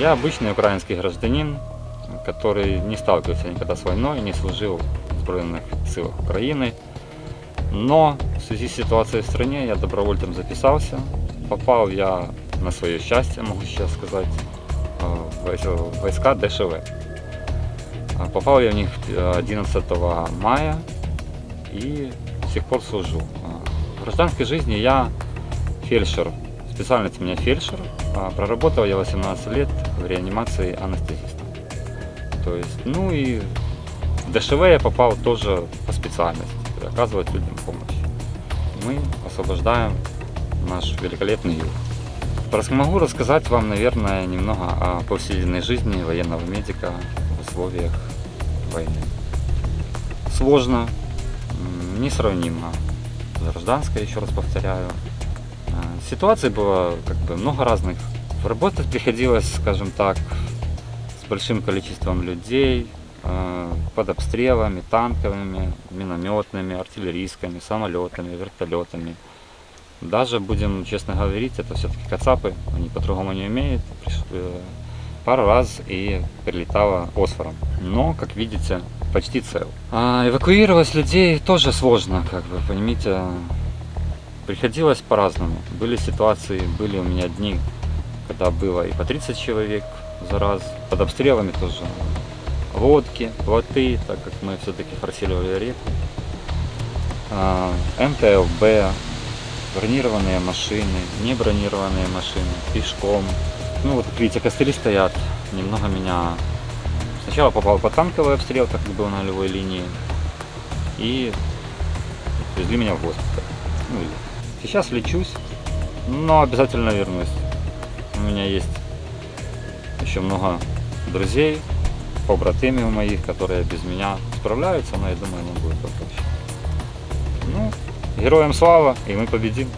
Я обычный украинский гражданин, который не сталкивался никогда с войной, не служил в Збройных силах Украины. Но в связи с ситуацией в стране я добровольцем записался. Попал я на свое счастье, могу сейчас сказать, э, в войс- в войска ДШВ. А Попал я в них э, 11 мая и с тех пор служу. А В гражданской жизни я фельдшер, специальность у меня фельдшер. А Проработал я 18 лет в реанимации анестезиста. То есть, ну и в ДШВ я попал тоже по специальности, оказывать людям помощь. Мы освобождаем наш великолепный юг. Могу рассказать вам, наверное, немного о повседневной жизни военного медика в условиях войны. Сложно, несравнимо с гражданской, еще раз повторяю. Ситуаций было как бы много разных. Работать приходилось, скажем так, с большим количеством людей, э, под обстрелами, танковыми, минометными, артиллерийскими, самолетами, вертолетами. Даже, будем честно говорить, это все-таки кацапы, они по-другому не умеют. Э, Пару раз и прилетало фосфором. Но, как видите, почти цел. А эвакуировать людей тоже сложно, как бы, понимаете. Приходилось по-разному. Были ситуации, были у меня дни, когда было и по 30 человек за раз. Под обстрелами тоже лодки, плоты, так как мы все-таки форсировали реку. А, МТЛБ, бронированные машины, не бронированные машины, пешком. Ну вот, видите, костыли стоят. Немного меня... Сначала попал под танковый обстрел, так как был на нулевой линии. И везли меня в госпиталь. Ну, и сейчас лечусь, но обязательно вернусь. У меня есть еще много друзей, побратимів моих, которые без меня справляются, но я думаю, нам будет попроще. Ну, героям слава, и мы победим.